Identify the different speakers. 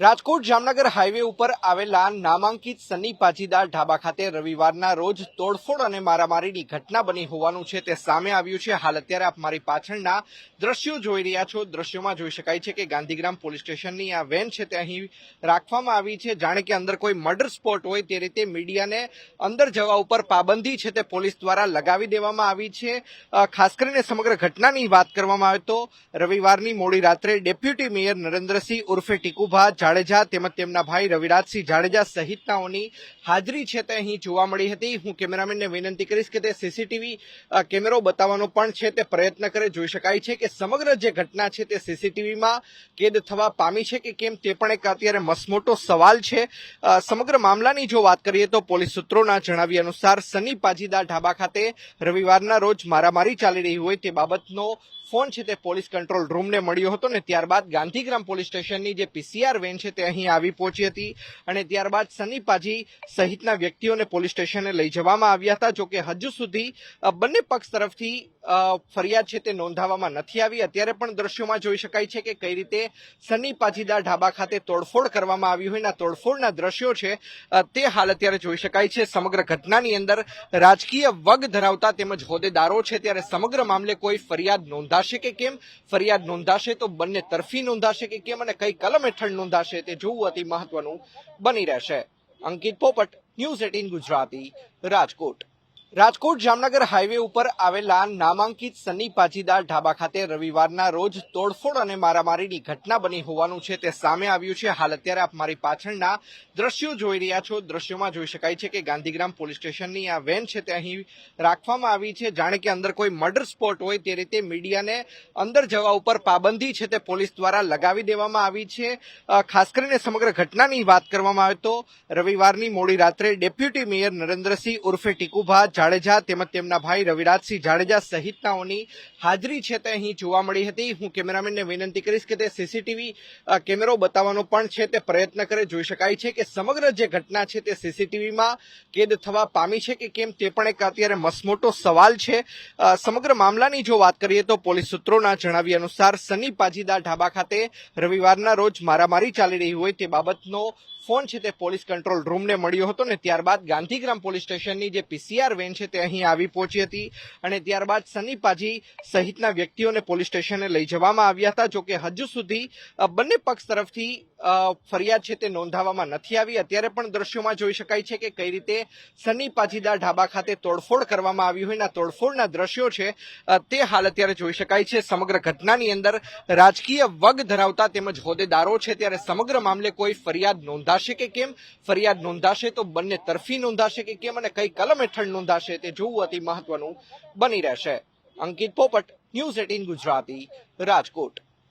Speaker 1: Rajkot Jamnagar highway ઉપર આવેલા નામાંકિત સન્ની પાજીદાર ઢાબા ખાતે રવિવારના રોજ તોડફોડ અને મારામારીની ઘટના બની હોવાનું છે તે સામે આવ્યું છે. હાલ અત્યારે આપ મારી પાછળના દ્રશ્યો જોઈ રહ્યા છો. દ્રશ્યોમાં જોઈ શકાય છે કે ગાંધીગ્રામ પોલીસ સ્ટેશનની આ વેન છે તે અહીં રાખવામાં આવી છે. જાણે કે અંદર કોઈ મર્ડર સ્પોટ હોય તે રીતે મીડિયાને અંદર જવા ઉપર પાબંદી છે તે પોલીસ દ્વારા લગાવી દેવામાં આવી છે. ખાસ કરીને સમગ્ર ઘટનાની વાત કરવામાં આવે તો રવિવારની મોડી રાત્રે ડેપ્યુટી મેયર નરેન્દ્રસિંહ ઉર્ફે ટીકુભા જાડેજા તેમજ તેમના ભાઈ રવિરાજસિંહ જાડેજા સહિતનાઓની હાજરી છે તે અહીં જોવા મળી હતી. હું કેમેરામેનને વિનંતી કરીશ કે તે સીસીટીવી કેમેરો બતાવવાનો પણ છે તે પ્રયત્ન કરે. જોઈ શકાય છે કે સમગ્ર જે ઘટના છે તે સીસીટીવીમાં કેદ થવા પામી છે કે કેમ તે પણ એક અત્યારે મસમોટો સવાલ છે. સમગ્ર મામલાની જો વાત કરીએ તો પોલીસ સૂત્રોના જણાવ્યા અનુસાર સની પાજીદા ઢાબા ખાતે રવિવારના રોજ મારામારી ચાલી રહી હોય તે બાબતનો ફોન છે તે પોલીસ કંટ્રોલ રૂમને મળ્યો હતો ને ત્યારબાદ ગાંધીગ્રામ પોલીસ સ્ટેશનની જે પીસીઆર વેન છે તે અહીં આવી પહોંચી હતી અને ત્યારબાદ સની પાજી સહિતના વ્યક્તિઓને પોલીસ સ્ટેશને લઈ જવામાં આવ્યા હતા, જોકે હજુ સુધી બંને પક્ષ તરફથી ફરિયાદ છે તે નોંધાવવામાં નથી આવી. અત્યારે પણ દ્રશ્યોમાં જોઈ શકાય છે કે કઈ રીતે સની પાજીદાર ઢાબા ખાતે તોડફોડ કરવામાં આવી હોય. એના તોડફોડના દ્રશ્યો છે તે હાલ અત્યારે જોઈ શકાય છે. સમગ્ર ઘટનાની અંદર રાજકીય વગ ધરાવતા તેમજ હોદ્દેદારો છે. ત્યારે સમગ્ર મામલે કોઈ ફરિયાદ નોંધાશે કે કેમ? ફરિયાદ નોંધાશે તો બંને તરફી નોંધાશે કે કેમ? અને કઈ કલમ હેઠળ નોંધાશે તે જોવું અતિ મહત્વનું બની રહેશે. Ankit Popat, news eighteen Gujarati, Rajkot. Rajkot Jamnagar highway ઉપર આવેલા નામાંકિત સન્ની પાજીદાર ઢાબા ખાતે રવિવારના રોજ તોડફોડ અને મારામારીની ઘટના બની હોવાનું છે, તે સામે આવ્યું છે. હાલ અત્યારે આપ મારી પાછળના દ્રશ્યો જોઈ રહ્યા છો. દ્રશ્યોમાં જોઈ શકાય છે કે ગાંધીગ્રામ પોલીસ સ્ટેશનની આ વેન છે, તે અહીં રાખવામાં આવી છે. જાણે કે અંદર કોઈ મર્ડર સ્પોટ હોય તે રીતે મીડિયાને અંદર જવા ઉપર પાબંદી છે, તે પોલીસ દ્વારા લગાવી દેવામાં આવી છે. ખાસ કરીને સમગ્ર ઘટનાની વાત કરવામાં આવે તો રવિવારની મોડી રાત્રે ડેપ્યુટી મેયર નરેન્દ્રસિંહ ઉર્ફે ટીકુભા જાડેજા તેમજ તેમના ભાઈ રવિરાજસિંહ જાડેજા સહિતનાઓની હાજરી છે તે અહીં જોવા મળી હતી. હું કેમેરામેનને વિનંતી કરીશ કે તે સીસીટીવી કેમેરો બતાવવાનો પણ છે તે પ્રયત્ન કરે. જોઈ શકાય છે કે સમગ્ર જે ઘટના છે તે સીસીટીવીમાં કેદ થવા પામી છે કે કેમ તે પણ એક અત્યારે મસમોટો સવાલ છે. સમગ્ર મામલાની જો વાત કરીએ તો પોલીસ સૂત્રોના જણાવ્યા અનુસાર સની પાજીદા ઢાબા ખાતે રવિવારના રોજ મારામારી ચાલી રહી હોય તે બાબતનો ફોન છે તે પોલીસ કંટ્રોલ રૂમને મળ્યો હતો ને ત્યારબાદ ગાંધીગ્રામ પોલીસ સ્ટેશનની જે પીસીઆર વેન છે તે અહીં આવી પહોંચી હતી અને ત્યારબાદ સની પાજી સહિતના વ્યક્તિઓને પોલીસ સ્ટેશને લઈ જવામાં આવ્યા હતા. જોકે હજુ સુધી બંને પક્ષ તરફથી ફરિયાદ છે તે નોંધાવવામાં નથી આવી. અત્યારે પણ દ્રશ્યોમાં જોઈ શકાય છે કે કઈ રીતે સની પાજીદાર ઢાબા ખાતે તોડફોડ કરવામાં આવી હોય ના તોડફોડના દ્રશ્યો છે તે હાલ અત્યારે જોઈ શકાય છે. સમગ્ર ઘટનાની અંદર રાજકીય વગ ધરાવતા તેમજ હોદ્દેદારો છે ત્યારે સમગ્ર મામલે કોઈ ફરિયાદ નોંધાશે કે કેમ? ફરિયાદ નોંધાશે તો બંને તરફી નોંધાશે કે કેમ? અને કઈ કલમ હેઠળ નોંધાશે તે જોવું અતિ મહત્વનું બની રહેશે. Ankit Popat news eighteen Gujarati Rajkot.